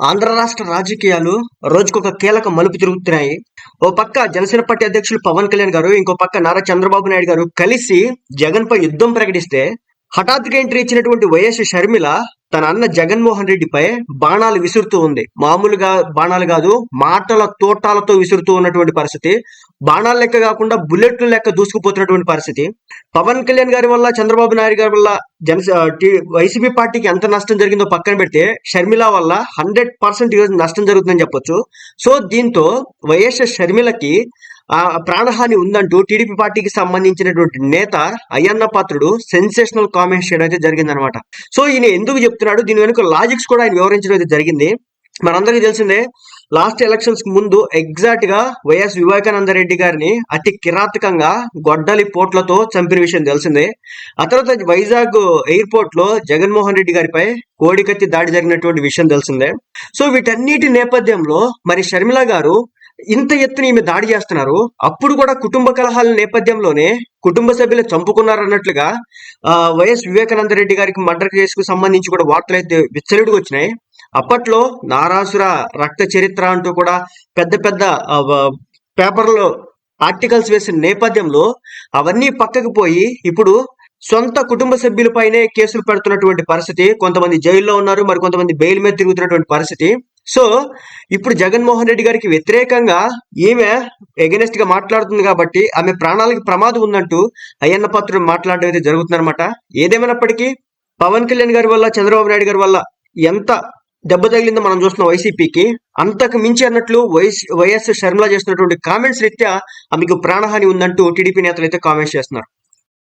ఆంధ్ర రాష్ట్ర రాజకీయాలు రోజుకొక కీలక మలుపు తిరుగుతున్నాయి. ఓ పక్క జనసేన పార్టీ అధ్యక్షులు పవన్ కళ్యాణ్ గారు ఇంకో పక్క నారా చంద్రబాబు నాయుడు గారు కలిసి జగన్ పై యుద్ధం ప్రకటిస్తే హఠాత్తుగా ఎంట్రీ ఇచ్చినటువంటి వైఎస్ షర్మిల తన అన్న జగన్మోహన్ రెడ్డిపై బాణాలు విసురుతూ ఉంది. మామూలుగా బాణాలు కాదు మాటల తోటాలతో విసురుతూ ఉన్నటువంటి పరిస్థితి. బాణాల లెక్క కాకుండా బుల్లెట్లు లెక్క దూసుకుపోతున్నటువంటి పరిస్థితి. పవన్ కళ్యాణ్ గారి వల్ల చంద్రబాబు నాయుడు గారి వల్ల జన వైసీపీ పార్టీకి ఎంత నష్టం జరిగిందో పక్కన పెడితే షర్మిల వల్ల హండ్రెడ్ పర్సెంట్ నష్టం జరుగుతుందని చెప్పొచ్చు. సో దీంతో వైఎస్ షర్మిలకి ఆ ప్రాణహాని ఉందంటూ టీడీపీ పార్టీకి సంబంధించినటువంటి నేత అయ్యన్న పాత్రుడు సెన్సేషనల్ కామెంట్స్ చేయడం అయితే జరిగిందనమాట సో ఈయన ఎందుకు చెప్తున్నాడు? దీని వెనుక లాజిక్స్ కూడా ఆయన వివరించడం అయితే జరిగింది. మనందరికీ తెలిసిందే లాస్ట్ ఎలక్షన్స్కి ముందు ఎగ్జాక్ట్గా వైఎస్ వివేకానంద రెడ్డి గారిని అతి కిరాతకంగా గొడ్డలి పోట్లతో చంపిన విషయం తెలిసిందే. ఆ తర్వాత వైజాగ్ ఎయిర్పోర్ట్లో జగన్మోహన్ రెడ్డి గారిపై కోడికత్తి దాడి జరిగినటువంటి విషయం తెలిసిందే. సో వీటన్నిటి నేపథ్యంలో మరి షర్మిల గారు ఇంత ఎత్తున ఈమె దాడి చేస్తున్నారు. అప్పుడు కూడా కుటుంబ కలహాల నేపథ్యంలోనే కుటుంబ సభ్యులు చంపుకున్నారన్నట్లుగా ఆ, వైఎస్ వివేకానంద రెడ్డి గారికి మర్డర్ కేసుకు సంబంధించి కూడా వార్తలు అయితే విచ్చలవిడిగా వచ్చినాయి. అప్పట్లో నారాసుర రక్త చరిత్ర అంటూ కూడా పెద్ద పెద్ద పేపర్లో ఆర్టికల్స్ వేసిన నేపథ్యంలో అవన్నీ పక్కకు పోయి ఇప్పుడు సొంత కుటుంబ సభ్యులపైనే కేసులు పెడుతున్నటువంటి పరిస్థితి కొంతమంది జైల్లో ఉన్నారు మరి కొంతమంది బెయిల్ మీద తిరుగుతున్నటువంటి పరిస్థితి. సో ఇప్పుడు జగన్మోహన్ రెడ్డి గారికి వ్యతిరేకంగా ఈమె ఎగనెస్ట్గా మాట్లాడుతుంది కాబట్టి ఆమె ప్రాణాలకి ప్రమాదం ఉందంటూ అయ్యన్న పాత్రుడు మాట్లాడడం అయితే జరుగుతుందన్నమాట. ఏదేమైనప్పటికీ పవన్ కళ్యాణ్ గారి వల్ల చంద్రబాబు నాయుడు గారి వల్ల ఎంత దెబ్బ తగిలిందో మనం చూస్తున్నాం వైసీపీకి. అంతకు మించి అన్నట్లు వైఎస్ వైఎస్ షర్మిల చేస్తున్నటువంటి కామెంట్స్ రీత్యా ఆమెకు ప్రాణహాని ఉందంటూ టీడీపీ నేతలు అయితే కామెంట్స్ చేస్తున్నారు.